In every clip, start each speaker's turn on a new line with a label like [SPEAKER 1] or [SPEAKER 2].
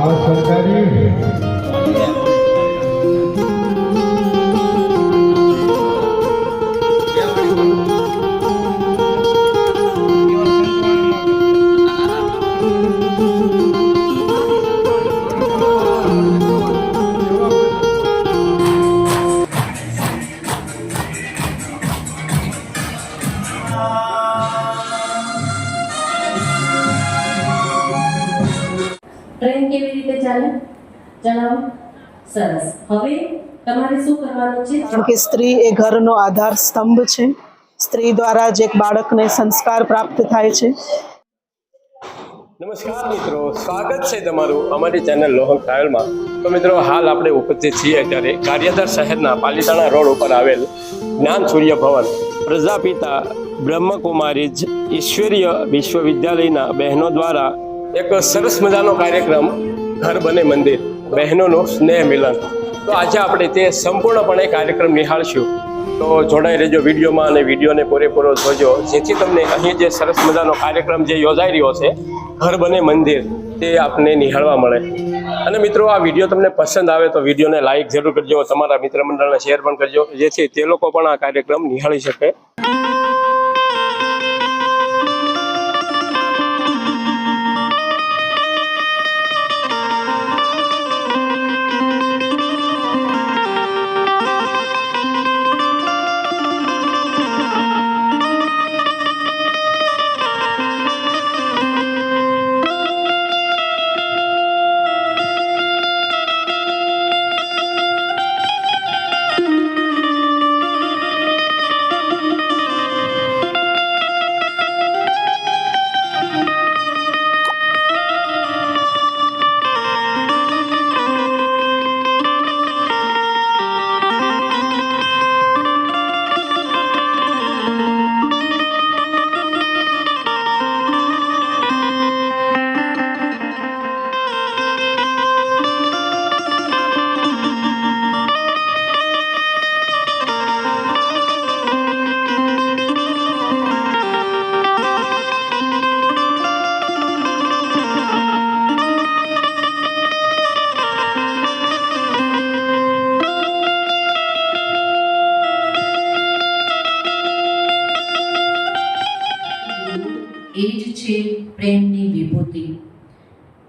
[SPEAKER 1] 아, 색깔이. 감사합니다.
[SPEAKER 2] Train કેવી રીતે ચાલે? જણાવો. સરસ. હવે તમારે શું કરવાનું છે?
[SPEAKER 3] કારણ કે સ્ત્રી એ ઘરનો આધાર સ્તંભ છે. સ્ત્રી દ્વારા જ એક બાળકને સંસ્કાર પ્રાપ્ત થાય છે.
[SPEAKER 4] નમસ્કાર મિત્રો. સ્વાગત છે તમારું અમારી ચેનલ લોહક ટ્રાવેલમાં તો મિત્રો હાલ આપણે ઉપસ્થિત છીએ અત્યારે કાર્યદર શહેરના પાલીતાણા રોડ ઉપર આવેલ જ્ઞાન સૂર્ય ભવન. પ્રજાપિતા બ્રહ્મકુમારી જ ઈશ્વરીય વિશ્વવિદ્યાલયના બહેનો દ્વારા એક સરસ મજાનો કાર્યક્રમ, ઘર બને મંદિર, બહેનોનું સ્નેહ મિલન. તો આજે આપણે તે સંપૂર્ણપણે કાર્યક્રમ નિહાળશું. તો જોડાઈ રહેજો વિડીયોમાં અને વિડીયોને પૂરેપૂરો જોજો. જેથી તમને અહીં જે સરસ મજાનો કાર્યક્રમ જે યોજાઈ રહ્યો છે, ઘર બને મંદિર, તે આપને નિહાળવા મળે. અને મિત્રો, આ વીડિયો તમને પસંદ આવે તો વિડીયોને લાઇક જરૂર કરજો, તમારા મિત્ર મંડળને શેર પણ કરજો, જેથી તે લોકો પણ આ કાર્યક્રમ નિહાળી શકે.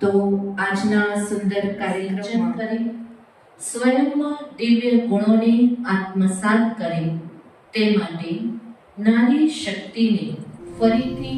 [SPEAKER 2] તો આજના સુંદર કાર્યક્રમ કરી સ્વયંમાં દિવ્ય ગુણોને આત્મસાત કરે તે માટે નારી શક્તિને ફરીથી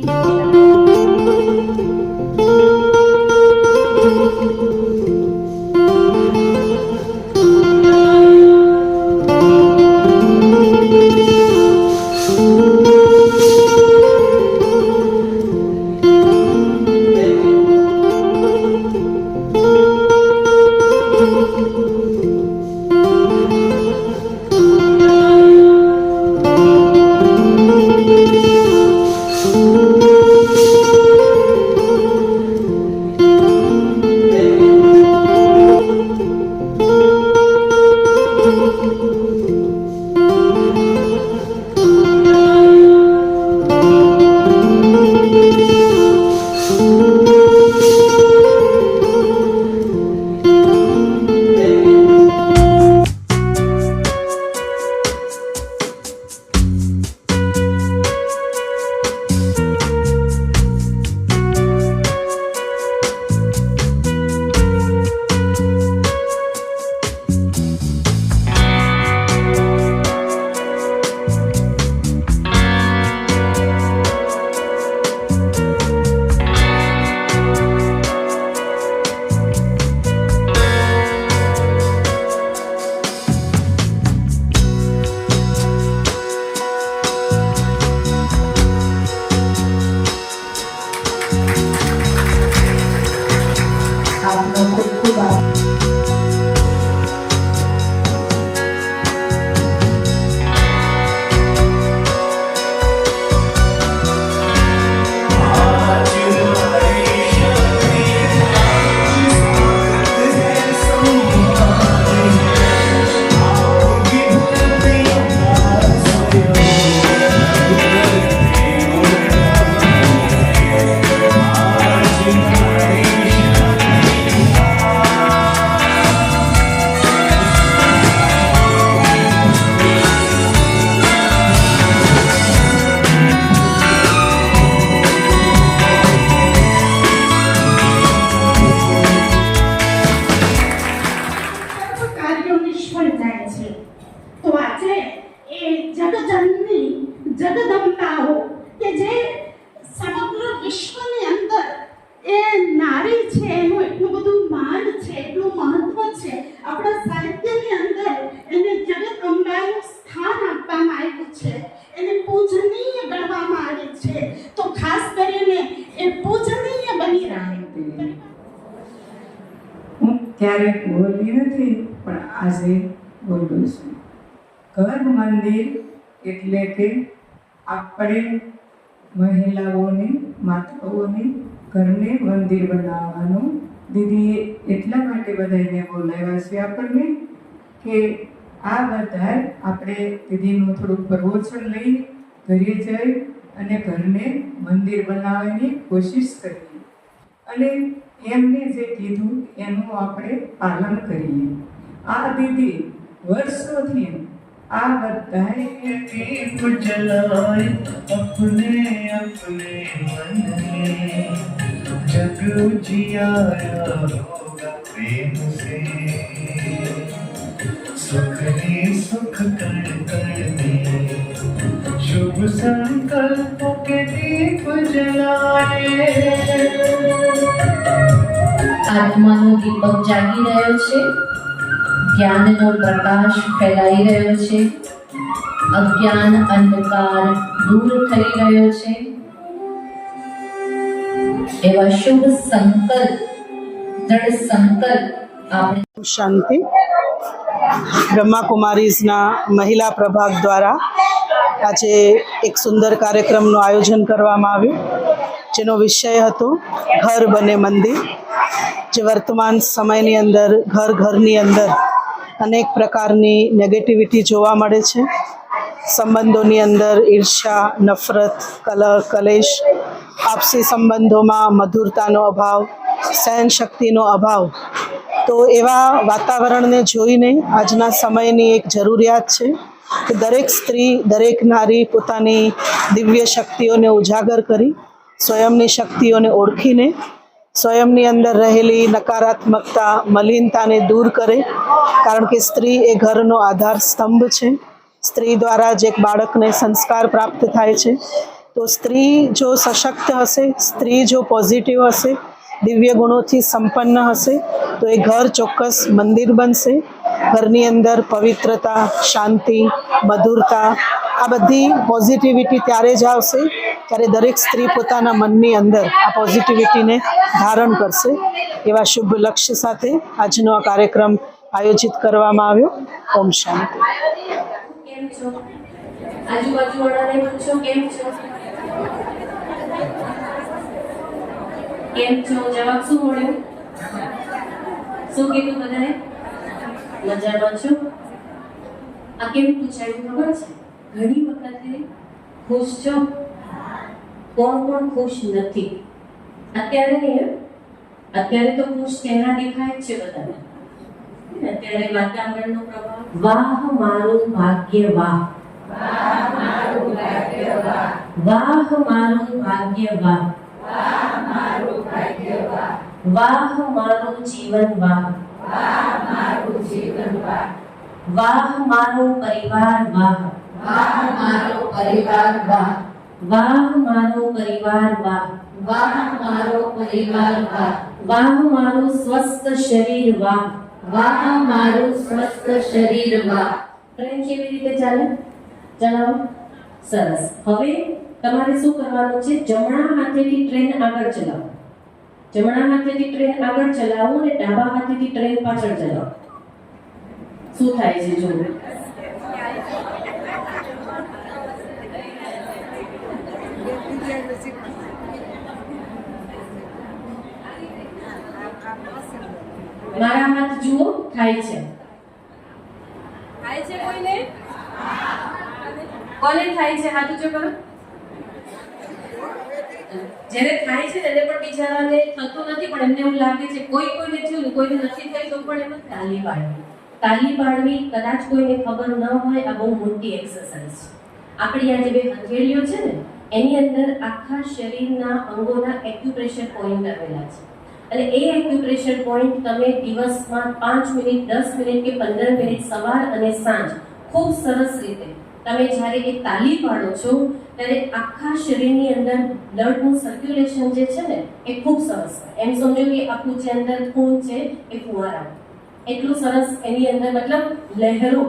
[SPEAKER 1] કળશની અંદર
[SPEAKER 5] એને જગત અંબાનું સ્થાન આપવામાં આવ્યું છે. એને પૂજનીય ગણવામાં આવે છે. તો ખાસ કરીને એ પૂજનીય બની રહે.
[SPEAKER 1] હું ત્યારે બોલતી નથી, પણ આજે બોલું છું. ઘર મંદિર એટલે કે આપણે મહિલાઓને, માતાઓને ઘરને મંદિર બનાવવાનું. દીદી એટલા માટે બધાને બોલાવ્યા છે આપણને. કે આ વધાર આપણે વિધિનું થોડુંક પ્રવોચન લઈ, ઘરે જઈ અને ઘરને મંદિર બનાવવાની કોશિશ કરીએ. અને એમને જે કીધું એનું આપણે પાલન કરીએ. આ દીદી વર્ષોથી આ બધાએ
[SPEAKER 6] જલાય અપને અપને મનને જગ જિયા પ્રેમ સે. सुख ही सुख कण कण में शुभ संकल्पों के दीप जलाए
[SPEAKER 7] આત્માનો દીપક જાગી રહ્યો છે જ્ઞાનનો પ્રકાશ ફેલાઈ રહ્યો છે અજ્ઞાન અંધકાર દૂર થઈ રહ્યો છે એવા શુભ સંકલ્પ દ્રઢ સંકલ્પ આપણે
[SPEAKER 3] શાંતિ બ્રહ્માકુમારીઝના મહિલા પ્રભાગ દ્વારા આજે એક સુંદર કાર્યક્રમનું આયોજન કરવામાં આવ્યું, જેનો વિષય હતો ઘર બને મંદિર, જે વર્તમાન સમયની અંદર, ઘર ઘરની અંદર અનેક પ્રકારની નેગેટિવિટી જોવા મળે છે. સંબંધોની અંદર ઈર્ષા નફરત કલહ કલેશ, આપસી સંબંધોમાં મધુરતાનો અભાવ, સહનશક્તિનો અભાવ તો એવા વાતાવરણને જોઈને આજના સમયની એક જરૂરિયાત છે કે દરેક સ્ત્રી, દરેક નારી પોતાની દિવ્ય શક્તિઓને ઉજાગર કરી, સ્વયંની શક્તિઓને ઓળખીને, સ્વયંની અંદર રહેલી નકારાત્મકતા, મલિનતાને દૂર કરે. કારણ કે સ્ત્રી એ ઘરનો આધાર સ્તંભ છે. સ્ત્રી દ્વારા જ એક બાળકને સંસ્કાર પ્રાપ્ત થાય છે. તો સ્ત્રી જો સશક્ત હશે, સ્ત્રી જો પોઝિટિવ હશે દિવ્ય ગુણોથી સંપન્ન હશે, તો એ ઘર ચોક્કસ મંદિર બનશે. ઘરની અંદર પવિત્રતા, શાંતિ, મધુરતા, આ બધી પોઝિટિવિટી ત્યારે જ આવશે ત્યારે દરેક સ્ત્રી પોતાના મનની અંદર આ પોઝિટિવિટીને ધારણ કરશે. એવા શુભ લક્ષ્ય સાથે આજનો આ કાર્યક્રમ આયોજિત કરવામાં આવ્યો. ઓમ શાંતિ.
[SPEAKER 2] કેમ છો? જવાબ શું મળ્યો? શું કીધું બધાએ? મજામાં છો? આ કેમ પૂછાયું ખબર છે? ઘણી વખતે ખુશ છો? કોણ કોણ ખુશ નથી. અત્યારે અત્યારે તો ખુશ ચહેરા દેખાય છે બધાને? અત્યારે વાતાવરણનો પ્રભાવ? વાહ, મારું ભાગ્ય વાહ. વાહ, મારું ભાગ્ય વાહ. વાહ મારું જીવન વાહ વાહ મારો પરિવાર વાહ.
[SPEAKER 7] વાહ મારો પરિવાર વાહ.
[SPEAKER 2] વાહ મારો પરિવાર વાહ.
[SPEAKER 7] વાહ મારો પરિવાર વાહ
[SPEAKER 2] વાહ મારું સ્વસ્થ શરીર વાહ.
[SPEAKER 7] વાહ મારું સ્વસ્થ શરીર વાહ
[SPEAKER 2] ટ્રેન કેવી રીતે ચાલે? જણાવો. સરસ. હવે તમારે શું કરવાનું છે? જમણા હાથેથી ટ્રેન આગળ ચલાવો. જમણા હાથેથી ટ્રેન આગળ ચલાવો અને ડાબા હાથેથી ટ્રેન પાછળ ચલાવો. શું થાય છે જો? મારા હાથ જુઓ થાય છે. થાય છે કોઈને? કોને થાય છે? હાથ ઊંચો કરો. જેને થાય છે ત્યારે પણ બિચારાને થતું નથી, પણ એમને એવું લાગે છે કોઈ કોઈને થયું કોઈને નથી થયું, તો પણ એમાં તાલી પાડવી તાલી પાડવી કદાચ કોઈને ખબર ન હોય, આ બહુ મોટી એક્સરસાઇઝ છે. આપણી આ જે બે હથેળીઓ છે ને, એની અંદર આખા શરીરના અંગોના એક્યુપ્રેશર પોઈન્ટ આવેલા છે. અને એ એક્યુપ્રેશર પોઈન્ટ તમે દિવસમાં પાંચ મિનિટ, દસ મિનિટ કે પંદર મિનિટ સવાર અને સાંજ ખૂબ સરસ રીતે તમે જ્યારે એ તાલી પાડો છો, ત્યારે આખા શરીરની અંદર બ્લડનું સર્ક્યુલેશન જે છે ને, એ ખૂબ સરસ એમ સમજો કે આખું જે અંદર ખૂન છે, એ ફુવારા. એટલું સરસ એની અંદર મતલબ લહેરો.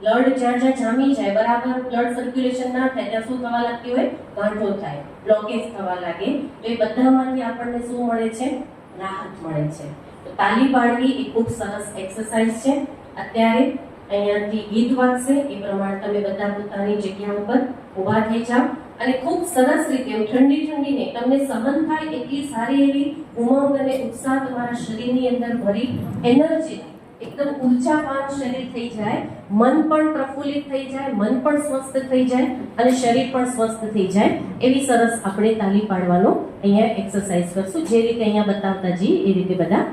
[SPEAKER 2] બ્લડ જ્યાં જ્યાં જામી જાય, બરાબર બ્લડ સર્ક્યુલેશન ના થાય, ત્યાં શું થવા લાગતી હોય? ગાંઠો થાય બ્લોકેજ થવા લાગે. તો એ બધામાંથી આપણને શું મળે છે?
[SPEAKER 8] રાહત મળે છે. તો તાલી પાડવી એ ખૂબ સરસ એક્સરસાઇઝ છે. અત્યારે અહીંયાથી ગીત વાગશે એ પ્રમાણે તમે બધા પોતાની જગ્યા ઉપર ઊભા થઈ જાઓ. અને ખૂબ સરસ રીતે ઠંડી ઠંડીને તમને સહન થાય એટલી સારી એવી ઉમંગ અને ઉત્સાહ તમારા શરીરની અંદર ભરી એનર્જી એકદમ ઉર્જાવાન શરીર થઈ જાય. મન પણ પ્રફુલ્લિત થઈ જાય, મન પણ સ્વસ્થ થઈ જાય અને શરીર પણ સ્વસ્થ થઈ જાય. એવી સરસ આપણે તાલી પાડવાનો અહીંયા એક્સરસાઇઝ કરશું. જે રીતે અહીંયા બતાવતા જઈએ, એ રીતે બધા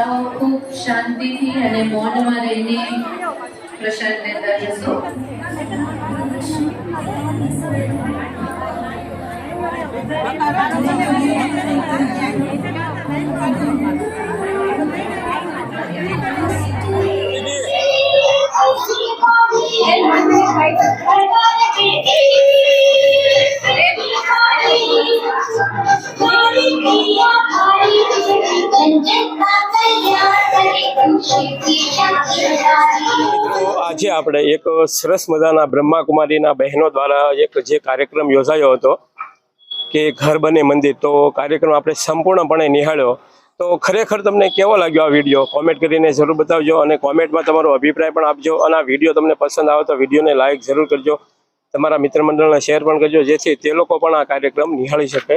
[SPEAKER 7] માતાઓ ખૂબ શાંતિથી અને મૌનમાં રહીને પ્રસાદ લેતા જશો.
[SPEAKER 4] મિત્રો આજે આપણે એક સરસ મજાના બ્રહ્માકુમારીના બહેનો દ્વારા એક જે કાર્યક્રમ યોજાયો હતો કે ઘર બને મંદિર, તો કાર્યક્રમ આપણે સંપૂર્ણપણે નિહાળ્યો. તો ખરેખર તમને કેવો લાગ્યો આ વીડિયો? કોમેન્ટ કરીને જરૂર બતાવજો અને કોમેન્ટમાં તમારો અભિપ્રાય પણ આપજો અને આ વીડિયો તમને પસંદ આવે તો વિડીયોને લાઇક જરૂર કરજો. તમારા મિત્ર મંડળને શેર પણ કરજો જેથી તે લોકો પણ આ કાર્યક્રમ નિહાળી શકે.